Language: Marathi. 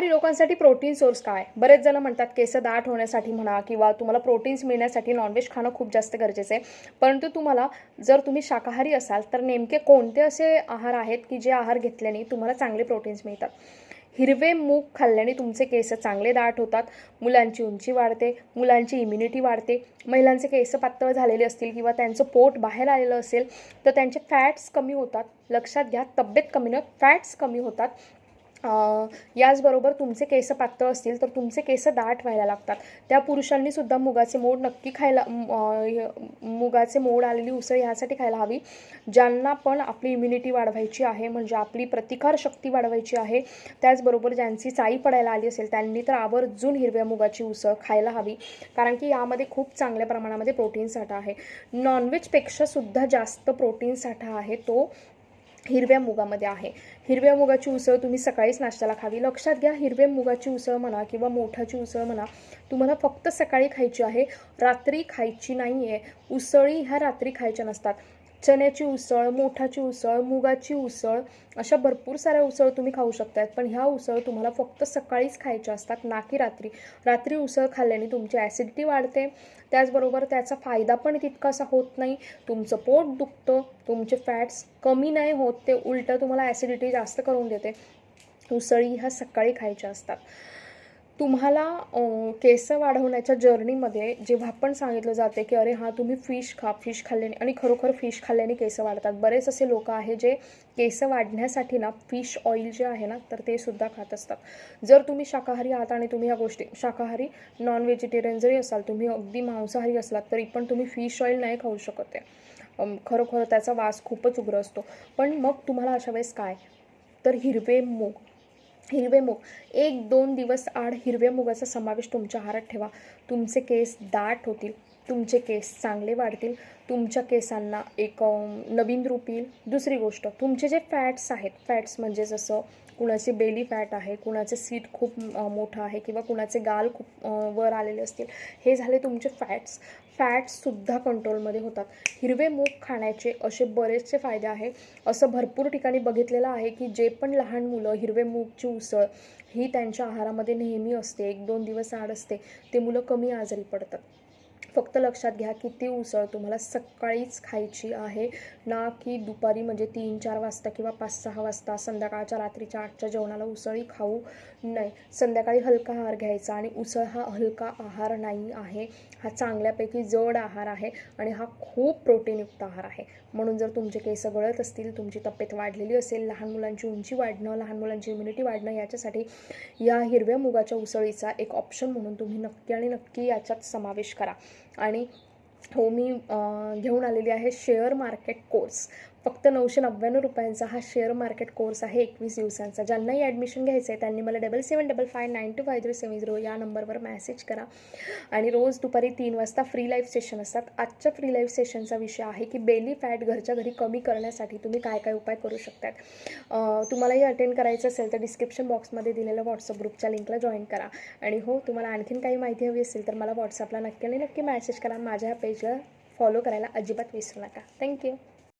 शाकाहारी लोकांसाठी प्रोटीन सोर्स काय? बरेच जण म्हणतात केस दाट होण्यासाठी म्हणा किंवा तुम्हाला प्रोटीन्स मिळण्यासाठी नॉनव्हेज खाणं खूप जास्त गरजेचं आहे. परंतु तुम्हाला जर तुम्ही शाकाहारी असाल तर नेमके कोणते असे आहार आहेत की जे आहार घेतल्याने तुम्हाला चांगले प्रोटीन्स मिळतात? हिरवे मूग खाल्ल्याने तुमचे केस चांगले दाट होतात मुलांची उंची वाढते मुलांची इम्युनिटी वाढते महिलांचे केस पातळ झालेले असतील किंवा त्यांचं पोट बाहेर आलेलं असेल तर त्यांचे फॅट्स कमी होतात. लक्षात घ्या तब्येत कमी न फॅट्स कमी होतात. याचबरोबर तुमचे केस पातळ असतील तर तुमचे केस दाट व्हायला लागतात. त्या पुरुषांनी सुद्धा मुगाचे मोड नक्की खायला मुगाचे मोड आलेली उसळ ह्यासाठी खायला हवी ज्यांना पण आपली इम्युनिटी वाढवायची आहे म्हणजे आपली प्रतिकार शक्ती वाढवायची आहे त्याचबरोबर ज्यांची चाई पडायला आली असेल त्यांनी तर आवर्जून हिरव्या मुगाची उसळ खायला हवी कारण की यामध्ये खूप चांगल्या प्रमाणामध्ये प्रोटीन साठा आहे. नॉनव्हेजपेक्षा सुद्धा जास्त प्रोटीन साठा आहे तो हिरव्या मुगामध्ये आहे. हिरव्या मुगाची उसळ तुम्ही सकाळीच नाश्त्याला खावी. लक्षात घ्या हिरव्या मुगाची उसळ म्हणा किंवा मोठाची उसळ म्हणा तुम्हाला फक्त सकाळी खायची आहे. रात्री खायची नाही आहे उसळी ह्या रात्री खायच्या नसतात. चण्याची उसळ मोठाची उसळ मुगाची उसळ अशा भरपूर साऱ्या उसळ तुम्ही खाऊ शकतात पण ह्या उसळ तुम्हाला फक्त सकाळीच खायच्या असतात ना की रात्री. रात्री उसळ खाल्ल्याने तुमची ॲसिडिटी वाढते. त्याचबरोबर त्याचा फायदा पण तितकासा होत नाही. तुमचं पोट दुखतं तुमचे फॅट्स कमी नाही होत ते उलटं तुम्हाला ॲसिडिटी जास्त करून देते. उसळी ह्या सकाळी खायच्या असतात. तुम्हाला केस वाढवण्याच्या जर्नीमध्ये जेव्हा पण सांगितलं जाते की अरे हां तुम्ही फिश खा फिश खाल्ल्याने आणि खरोखर फिश खाल्ल्याने केस वाढतात. बरेच असे लोक आहे जे केस वाढण्यासाठी ना फिश ऑइल जे आहे ना तर ते सुद्धा खात असतात. जर तुम्ही शाकाहारी आहात आणि तुम्ही ह्या गोष्टी शाकाहारी नॉन व्हेजिटेरियन जरी असाल तुम्ही अगदी मांसाहारी असलात तरी पण तुम्ही फिश ऑइल नाही खाऊ शकत आहे खरोखर त्याचा वास खूपच उग्र असतो. पण मग तुम्हाला अशा वेळेस काय? तर हिरवे मूग. हिरवे मूग एक दोन दिवस आड हिरव्या मुगाचा समावेश तुमच्या आहारात ठेवा. तुमचे केस दाट होतील तुमचे केस चांगले वाढतील तुमच्या केसांना एक नवीन रूप येईल. दुसरी गोष्ट तुमचे जे फॅट्स आहेत फॅट्स म्हणजे जसं कुणाचे बेली फॅट आहे कुणाचे सीट खूप मोठं आहे किंवा कुणाचे गाल खूप वर आलेले असतील. हे झाले तुमचे फॅट्स फॅट्ससुद्धा कंट्रोलमध्ये होतात. हिरवे मूग खाण्याचे असे बरेचसे फायदे आहे असं भरपूर ठिकाणी बघितलेलं आहे की जे पण लहान मुलं हिरवे मूगची उसळ ही त्यांच्या आहारामध्ये नेहमी असते. एक दोन दिवस आड असते. ते मुलं कमी आजारी पडतात. फक्त लक्षात घ्या की ती उसळ तुम्हाला सकाळीच खायची आहे. ना की दुपारी म्हणजे तीन चार वाजता किंवा पाच सहा वाजता. संध्याकाळच्या रात्रीच्या आठच्या जेवणाला उसळी खाऊ नाही संध्याकाळी हलका आहार घ्यायचा आणि उसळ हा हलका आहार नाही आहे. हा चांगल्यापैकी जड आहार आहे आणि हा खूप प्रोटीनयुक्त आहार आहे. म्हणून जर तुमचे केस गळत असतील तुमची तब्येत वाढलेली असेल लहान मुलांची उंची वाढणं लहान मुलांची इम्युनिटी वाढणं याच्यासाठी या हिरव्या मुगाच्या उसळीचा एक ऑप्शन म्हणून तुम्ही नक्की आणि नक्की याच्यात समावेश करा. आणि हो मी घेऊन आलेली आहे शेअर मार्केट कोर्स. फक्त नऊशे नव्याण्णव रुपयांचा हा शेअर मार्केट कोर्स आहे एकवीस दिवसांचा. ज्यांनाही ॲडमिशन घ्यायचं आहे त्यांनी मला double seven double five nine two five zero seven zero या नंबरवर मॅसेज करा. आणि रोज दुपारी तीन वाजता फ्री लाईव्ह सेशन असतात. आजच्या फ्री लाईव्ह सेशनचा विषय आहे की बेली फॅट घरच्या घरी कमी करण्यासाठी तुम्ही काय काय उपाय करू शकतात. तुम्हालाही अटेंड करायचं असेल तर डिस्क्रिप्शन बॉक्समध्ये दिलेल्या व्हॉट्सअप ग्रुपच्या लिंकला जॉईन करा. आणि हो तुम्हाला आणखीन काही माहिती हवी असेल तर मला व्हॉट्सअपला नक्की आणि नक्की मॅसेज करा. माझ्या ह्या पेजला फॉलो करायला अजिबात विसरू नका. थँक्यू